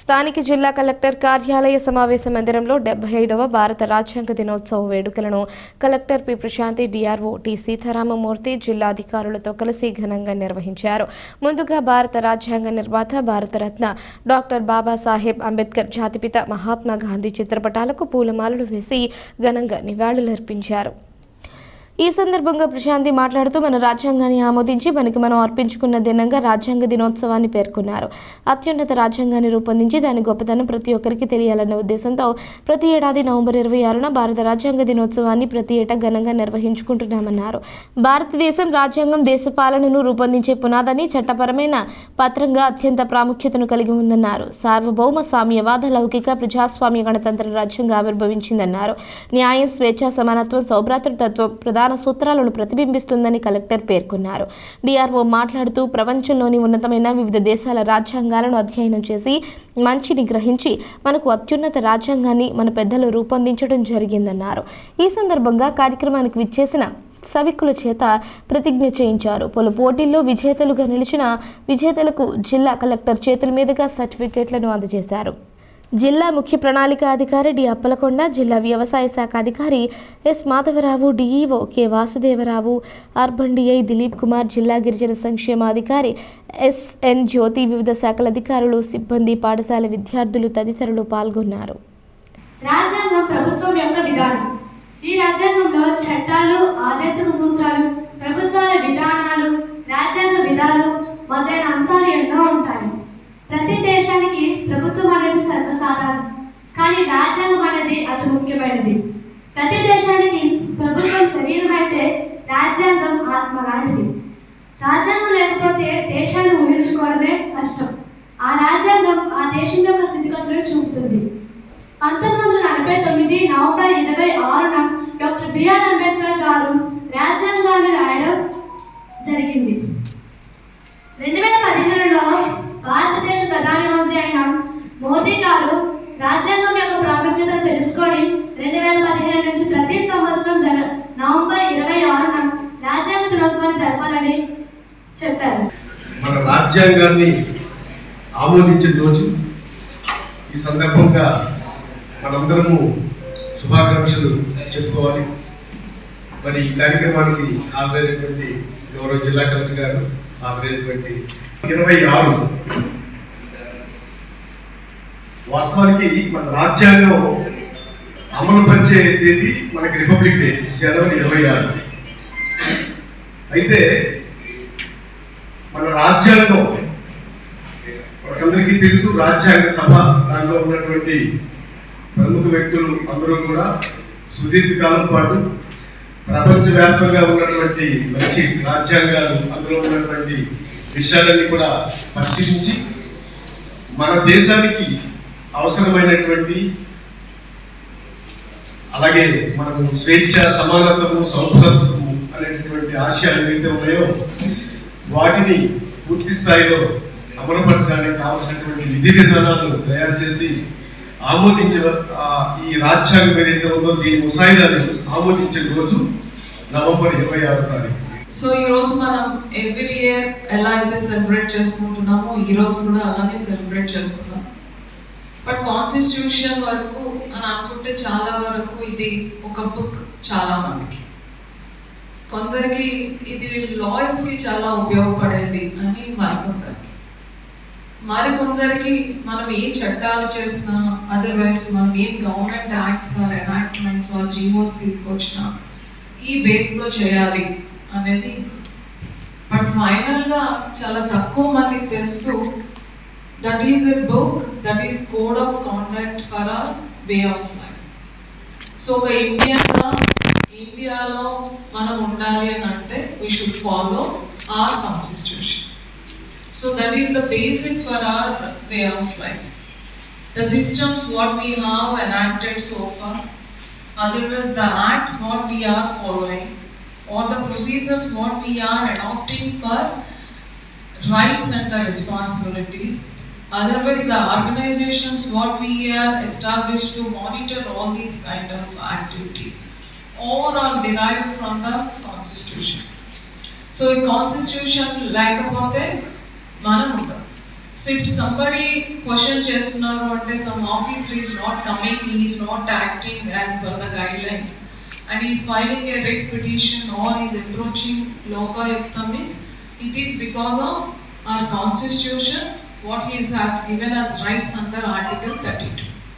స్థానిక జిల్లా కలెక్టర్ కార్యాలయ సమావేశ మందిరంలో డెబ్బై ఐదవ భారత రాజ్యాంగ దినోత్సవ వేడుకలను collector P Prashanti DRO T Sitaramamurthy జిల్లా అధికారులతో కలిసి ఘనంగా నిర్వహించారు. ముందుగా భారత రాజ్యాంగ నిర్మాత భారతరత్న డాక్టర్ బాబాసాహెబ్ అంబేద్కర్ జాతిపిత మహాత్మా గాంధీ చిత్రపటాలకు పూలమాలలు వేసి ఘనంగా నివాళులర్పించారు. ఈ సందర్భంగా ప్రశాంతి మాట్లాడుతూ మన రాజ్యాంగాన్ని ఆమోదించి మనకి మనం అర్పించుకున్న దినంగా రాజ్యాంగ దినోత్సవాన్ని పేర్కొన్నారు. అత్యున్నత రాజ్యాంగాన్ని రూపొందించి దాని గొప్పతనం ప్రతి ఒక్కరికి తెలియాలన్న ఉద్దేశంతో ప్రతి ఏడాది నవంబర్ ఇరవై ఆరున భారత రాజ్యాంగ దినోత్సవాన్ని ప్రతి ఏటా ఘనంగా నిర్వహించుకుంటున్నామన్నారు. భారతదేశం రాజ్యాంగం దేశ పాలనను రూపొందించే పునాదని చట్టపరమైన పత్రంగా అత్యంత ప్రాముఖ్యతను కలిగి ఉందన్నారు. సార్వభౌమ సామ్యవాద లౌకిక ప్రజాస్వామ్య గణతంత్ర రాజ్యంగా ఆవిర్భవించిందన్నారు. న్యాయం స్వేచ్ఛ సమానత్వం సౌభ్రాతృతత్వం ప్రధాన సూత్రాలను ప్రతిబింబిస్తుందని కలెక్టర్ పేర్కొన్నారు. డిఆర్ఓ మాట్లాడుతూ ప్రపంచంలోని ఉన్నతమైన వివిధ దేశాల రాజ్యాంగాలను అధ్యయనం చేసి మంచిని గ్రహించి మనకు అత్యున్నత రాజ్యాంగాన్ని మన పెద్దలు రూపొందించడం జరిగిందన్నారు. ఈ సందర్భంగా కార్యక్రమానికి విచ్చేసిన సవిక్కుల చేత ప్రతిజ్ఞ చేయించారు. పలు పోటీల్లో విజేతలుగా నిలిచిన విజేతలకు జిల్లా కలెక్టర్ చేతుల మీదుగా సర్టిఫికేట్లను అందజేశారు. జిల్లా ముఖ్య ప్రణాళిక అధికారి డి అప్పలకొండ జిల్లా వ్యవసాయ శాఖ అధికారి S Madhavarao DEO K Vasudevarao urban DI Dilip Kumar జిల్లా గిరిజన సంక్షేమాధికారి ఎస్ఎన్ జ్యోతి వివిధ శాఖల అధికారులు సిబ్బంది పాఠశాల విద్యార్థులు తదితరులు పాల్గొన్నారు. రాజ్యాంగం ప్రభుత్వం యొక్క విధానం. ఈ రాజ్యాంగంలో చట్టాలు ఆదేశక సూత్రాలు ప్రభుత్వాల విధానాలు రాజ్యాంగ విధాలు మొదలైన అంశాలు ఎన్నో ఉంటాయి ప్రతి దేశానికి ప్రభుత్వం అనేది సర్వసాధారణం కానీ రాజ్యాంగం అనేది అతి ముఖ్యమైనది ప్రతి దేశానికి ప్రభుత్వం శరీరం అయితే రాజ్యాంగం ఆత్మ లాంటిది. రాజ్యాంగం లేకపోతే దేశాన్ని ఊహించుకోవడమే కష్టం. ఆ రాజ్యాంగం ఆ దేశం యొక్క స్థితిగతులను చూపుతుంది. పంతొమ్మిది వందల నలభై తొమ్మిది నవంబర్ ఇరవై ఆరున డాక్టర్ బిఆర్ అంబేద్కర్ గారు రాజ్యాంగాన్ని రాయడం జరిగింది. రెండు వేల పదిహేనులో భారతదేశ ప్రధానమంత్రి అయిన మోదీ గారు రాజ్యాంగం యొక్క ప్రాముఖ్యతను తెలుసుకొని రెండు వేల పదిహేను నుంచి ప్రతి సంవత్సరం జన నవంబర్ ఇరవై ఆరున రాజ్యాంగ దినోత్సవాన్ని జరపాలని చెప్పారు మన రాజ్యాంగాన్ని ఆమోదించిన రోజు ఈ సందర్భంగా మనందరము శుభాకాంక్షలు చెప్పుకోవాలి. మరి ఈ కార్యక్రమానికి హాజరైనటువంటి గౌరవ జిల్లా కలెక్టర్ గారు హాజరైనటువంటి ఇరవై ఆరు. వాస్తవానికి మన రాజ్యాంగం అమలు పరిచే తేదీ మనకి రిపబ్లిక్ డే జనవరి ఇరవై ఆరు. అయితే రాజ్యాంగం మనకందరికీ తెలుసు రాజ్యాంగ సభ దాంట్లో ఉన్నటువంటి ప్రముఖ వ్యక్తులు అందరూ కూడా సుదీర్ఘకాలం పాటు ప్రపంచవ్యాప్తంగా ఉన్నటువంటి మంచి రాజ్యాంగాలు అందులో ఉన్నటువంటి విషయాలన్నీ కూడా పరిశీలించి మన దేశానికి అవసరమైనటువంటి అలాగే మనకు స్వేచ్ఛ సమానత్వము సౌభ్రతము అనేటటువంటి ఆశయాలు ఏవైతే ఉన్నాయో వాటిని పూర్తి స్థాయిలో అమలుపరచడానికి కావాల్సినటువంటి విధి విధానాలు తయారు చేసి ఆమోదించిన ఈ రాజ్యాంగం ఏదైతే ఉందో దీని ముసాయిదాన్ని ఆమోదించిన రోజు నవంబర్ ఇరవై ఆరో తారీఖు. సో ఈ రోజు మనం ఎవ్రీ ఇయర్ ఎలా అయితే సెలబ్రేట్ చేసుకుంటున్నామో ఈ రోజు కూడా అలానే సెలబ్రేట్ చేసుకున్నాం బట్ కాన్స్టిట్యూషన్ వరకు అని అనుకుంటే చాలా వరకు ఇది ఒక బుక్ చాలా మందికి. కొందరికి ఇది లాయర్స్కి చాలా ఉపయోగపడేది అని మరికొందరికి. మరికొందరికి మనం ఏ చట్టాలు చేసినా అదర్వైజ్ మనం ఏం government acts or enactments or GOs తీసుకొచ్చినా ఈ బేస్లో చేయాలి అనేది బట్ ఫైనల్గా చాలా తక్కువ మందికి తెలుసు that is a book that is code of conduct for a way of life so ఒక ఇండియన్గా ఇండియాలో మనం ఉండాలి అని అంటే we should follow our constitution so that is the basis for our way of life the systems what we have enacted so far, otherwise the acts what we are following, or the procedures what we are adopting for rights and the responsibilities. Otherwise, the organizations what we are established to monitor all these kind of activities, all are derived from the constitution. So, in constitution, లేకపోతే మనం ఉండదు so if somebody question చేస్తున్నారు అంటే తమ officer is not coming is not acting as per the guidelines and is filing a writ petition or is approaching Lokayukta means it is because of our constitution, what he is have given as rights under Article thirty-two.